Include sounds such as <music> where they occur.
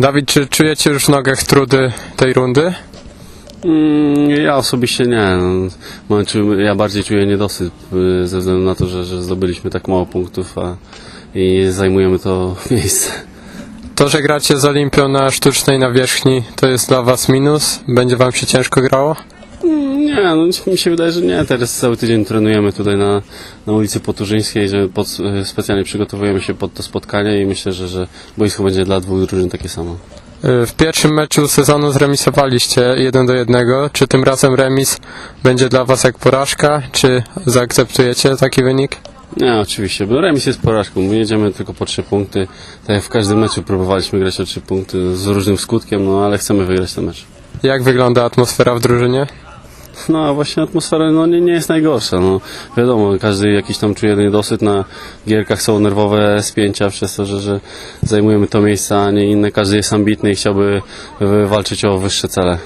Dawid, czy czujecie już w nogach trudy tej rundy? Mm, Ja osobiście nie. No, ja bardziej czuję niedosyt y, ze względu na to, że, że zdobyliśmy tak mało punktów a, i zajmujemy to <laughs> miejsce. To, że gracie z Olimpią na sztucznej nawierzchni, to jest dla was minus? Będzie wam się ciężko grało? Nie, no, mi się wydaje, że nie. Teraz cały tydzień trenujemy tutaj na, na ulicy Poturzyńskiej, że pod, y, specjalnie przygotowujemy się pod to spotkanie i myślę, że, że boisko będzie dla dwóch drużyn takie samo. Y, W pierwszym meczu sezonu zremisowaliście 1 do 1. Czy tym razem remis będzie dla was jak porażka? Czy zaakceptujecie taki wynik? Nie, oczywiście, bo remis jest porażką. My jedziemy tylko po trzy punkty. Tak jak w każdym meczu próbowaliśmy grać o trzy punkty z różnym skutkiem, no ale chcemy wygrać ten mecz. Jak wygląda atmosfera w drużynie? No właśnie atmosfera no, nie, nie jest najgorsza. No, wiadomo, każdy jakiś tam czuje niedosyt. Na gierkach są nerwowe spięcia przez to, że, że zajmujemy to miejsce, a nie inne. Każdy jest ambitny i chciałby walczyć o wyższe cele.